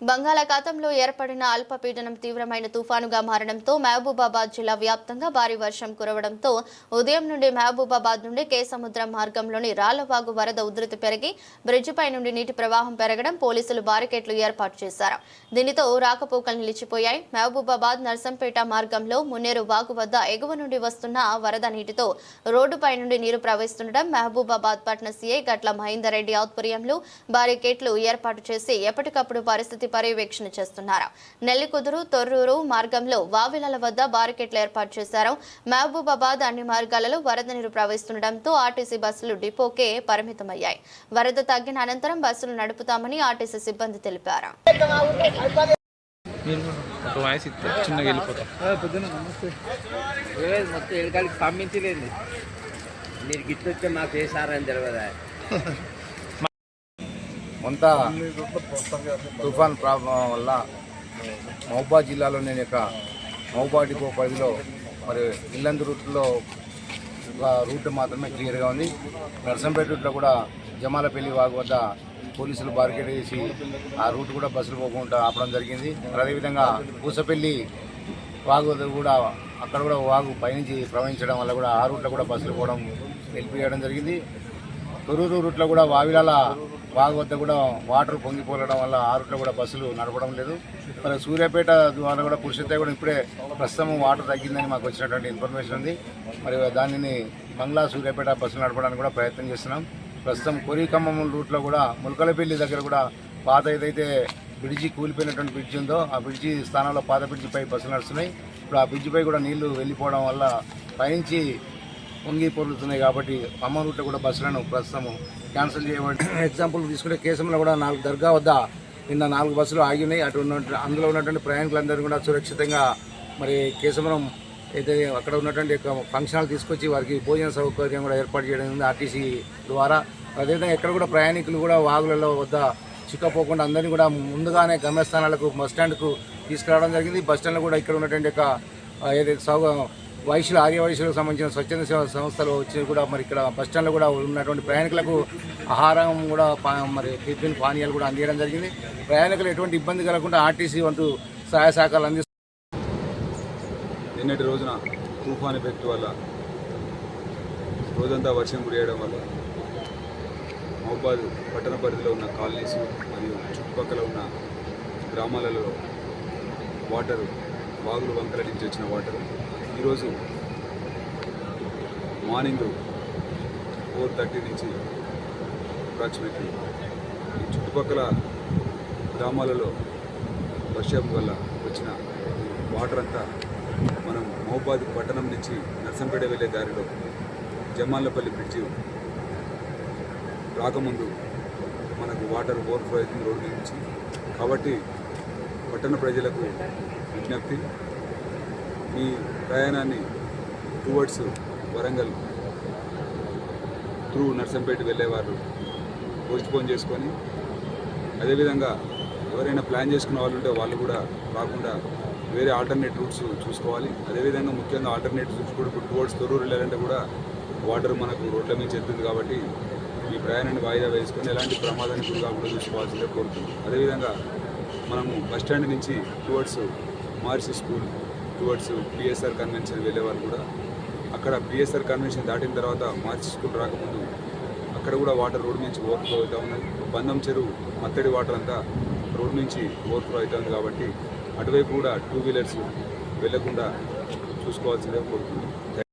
బంగాళాఖాతంలో ఏర్పడిన అల్పపీడనం తీవ్రమైన తుఫానుగా మారడంతో మహబూబాబాద్ జిల్లా వ్యాప్తంగా భారీ వర్షం కురవడంతో ఉదయం నుండి మహబూబాబాద్ నుండి కేసముద్రం మార్గంలోని రాళ్ళవాగు వరద ఉధృతి పెరిగి బ్రిడ్జిపై నుండి నీటి ప్రవాహం పెరగడం పోలీసులు బారికేట్లు ఏర్పాటు చేశారు. దీనితో రాకపోకలు నిలిచిపోయాయి. మహబూబాబాద్ నర్సంపేట మార్గంలో మున్నేరు వాగు వద్ద ఎగువ నుండి వస్తున్న వరద నీటితో రోడ్డుపై నుండి నీరు ప్రవహిస్తుండడం మహబూబాబాద్ పట్న సీఐ గట్ల మహేందర్ రెడ్డి ఆధ్వర్యంలో బారికేట్లు ఏర్పాటు చేసి ఎప్పటికప్పుడు పరిస్థితి పర్యవేక్షణ చేస్తున్నారు. నెల్లికుదురు తొర్రూరు మార్గంలో వావిలల వద్ద బారికేట్లు ఏర్పాటు చేశారు. మహబూబాబాద్ అన్ని మార్గాలలో వరద నీరు ప్రవహిస్తుండటంతో ఆర్టీసీ బస్సులు డిపోకే పరిమితమయ్యాయి. వరద తగ్గిన అనంతరం బస్సులు నడుపుతామని ఆర్టీసీ సిబ్బంది తెలిపారు. చిన్నగా వెళ్ళిపోతాం. మొత్తం పంపించలేదు. మీరు గిట్టొచ్చే మాకు చేశారని తెలియదా కొంత తుఫాన్ ప్రభావం వల్ల మహబాద్ జిల్లాలో నేను ఇక మహబాద్ డిపో పరిధిలో మరి ఇల్లందు రూట్లో ఒక రూట్ మాత్రమే క్లియర్గా ఉంది. నర్సంపేట రూట్లో కూడా జమాలపల్లి వాగు వద్ద పోలీసులు బారికేడ్ వేసి ఆ రూట్ కూడా బస్సులు పోకుండా ఆపడం జరిగింది. అదేవిధంగా పూసపల్లి వాగు వద్ద కూడా అక్కడ కూడా వాగు పైనుంచి ప్రవహించడం వల్ల కూడా ఆ రూట్లో కూడా బస్సులు పోవడం నిలిపివేయడం జరిగింది. తొరూరు రూట్లో కూడా వావిలాల వాగు వద్ద కూడా వాటర్ పొంగిపోలడం వల్ల ఆ రూట్లో కూడా బస్సులు నడపడం లేదు. మరి సూర్యాపేట ద్వారా కూడా పురుషతే కూడా ఇప్పుడే ప్రస్తుతం వాటర్ తగ్గిందని మాకు వచ్చినటువంటి ఇన్ఫర్మేషన్ ఉంది. మరి దానిని బంగ్లా సూర్యాపేట బస్సులు నడపడానికి కూడా ప్రయత్నం చేస్తున్నాం. ప్రస్తుతం కొరికమ్మం రూట్లో కూడా ములకలపల్లి దగ్గర కూడా పాత ఏదైతే బ్రిడ్జి కూలిపోయినటువంటి బ్రిడ్జి ఉందో ఆ బ్రిడ్జి స్థానంలో పాత బ్రిడ్జిపై బస్సులు నడుస్తున్నాయి. ఇప్పుడు ఆ బ్రిడ్జిపై కూడా నీళ్ళు వెళ్ళిపోవడం వల్ల పైనుంచి పొంగి పొరులుతున్నాయి కాబట్టి అమ్మ రూట్లో కూడా బస్సులను ప్రస్తుతం క్యాన్సిల్ చేయబడి ఎగ్జాంపుల్ తీసుకుంటే కేసంలో కూడా నాలుగు దర్గా వద్ద నిన్న నాలుగు బస్సులు ఆగి ఉన్నాయి. అటు ఉన్న అందులో ఉన్నటువంటి ప్రయాణికులందరూ కూడా సురక్షితంగా మరి కేశవరం అయితే అక్కడ ఉన్నటువంటి ఫంక్షన్ హాల్ తీసుకొచ్చి వారికి భోజన సౌకర్యం కూడా ఏర్పాటు చేయడం ఆర్టీసీ ద్వారా. అదేవిధంగా ఎక్కడ కూడా ప్రయాణికులు కూడా వాగులలో వద్ద చిక్కపోకుండా అందరినీ కూడా ముందుగానే గమ్యస్థానాలకు బస్ స్టాండ్కు తీసుకురావడం జరిగింది. బస్ స్టాండ్లో కూడా ఇక్కడ ఉన్నటువంటి యొక్క ఏదైతే సౌ వైశ్యులు ఆర్య వైశ్యులకు సంబంధించిన స్వచ్ఛంద సేవ సంస్థలు వచ్చి కూడా మరి ఇక్కడ బస్ స్టాండ్లో కూడా ఉన్నటువంటి ప్రయాణికులకు ఆహారం కూడా పా- మరి టిఫిన్ పానీయాలు కూడా అందించడం జరిగింది. ప్రయాణికులు ఎటువంటి ఇబ్బంది కలగకుండా ఆర్టీసీ వంతు సహాయ సహకారాలు అందిస్తున్నారు నిన్నటి రోజున తుఫాన్ ఎఫెక్ట్ వల్ల రోజంతా వర్షం కురియడం వల్ల మహబాద్ పట్టణ పరిధిలో ఉన్న కాలనీస్ మరియు చుట్టుపక్కల ఉన్న గ్రామాలలో వాటర్ వాగులు వంకల నుంచి వచ్చిన వాటర్ ఈరోజు మార్నింగ్ ఫోర్ థర్టీ నుంచి అప్రాక్సిమేట్లీ ఈ చుట్టుపక్కల గ్రామాలలో వర్షం వల్ల వచ్చిన వాటర్ అంతా మనం మహబాద్ పట్టణం నుంచి నర్సంపేట వెళ్ళే దారిలో జమాలపల్లి బ్రిడ్జి రాకముందు మనకు వాటర్ ఓవర్ఫ్లో అవుతుంది రోడ్డు నుంచి. కాబట్టి పట్టణ ప్రజలకు విజ్ఞప్తి. ఈ ప్రయాణాన్ని టువర్డ్స్ వరంగల్ త్రూ నర్సంపేట వెళ్ళేవారు పోస్ట్పోన్ చేసుకొని. అదేవిధంగా ఎవరైనా ప్లాన్ చేసుకున్న వాళ్ళు ఉంటే వాళ్ళు కూడా రాకుండా వేరే ఆల్టర్నేట్ రూట్స్ చూసుకోవాలి. అదేవిధంగా ముఖ్యంగా ఆల్టర్నేట్ రూట్స్ కూడా ఇప్పుడు టువర్డ్స్ తొరూరు వెళ్ళాలంటే కూడా వాటర్ మనకు రోడ్ల మీద చెప్తుంది కాబట్టి ఈ ప్రయాణాన్ని వాయిదా వేసుకొని ఎలాంటి ప్రమాదానికి గురి కాకుండా చూసుకోవాల్సిందే కోరుతుంది. అదేవిధంగా మనము బస్ స్టాండ్ నుంచి towards Mercy school towards PSR convention వెళ్ళేవారు కూడా అక్కడ పిఎస్ఆర్ కన్వెన్షన్ దాటిన తర్వాత మార్చి స్కూల్ రాకముందు అక్కడ కూడా వాటర్ రోడ్ నుంచి ఓవర్ఫ్లో అవుతూ ఉన్నది. బంధం చెరువు మత్తడి వాటర్ అంతా రోడ్ నుంచి ఓవర్ఫ్లో అవుతుంది కాబట్టి అటువైపు కూడా టూ వీలర్స్ వెళ్ళకుండా చూసుకోవాల్సిందే కోరుతుంది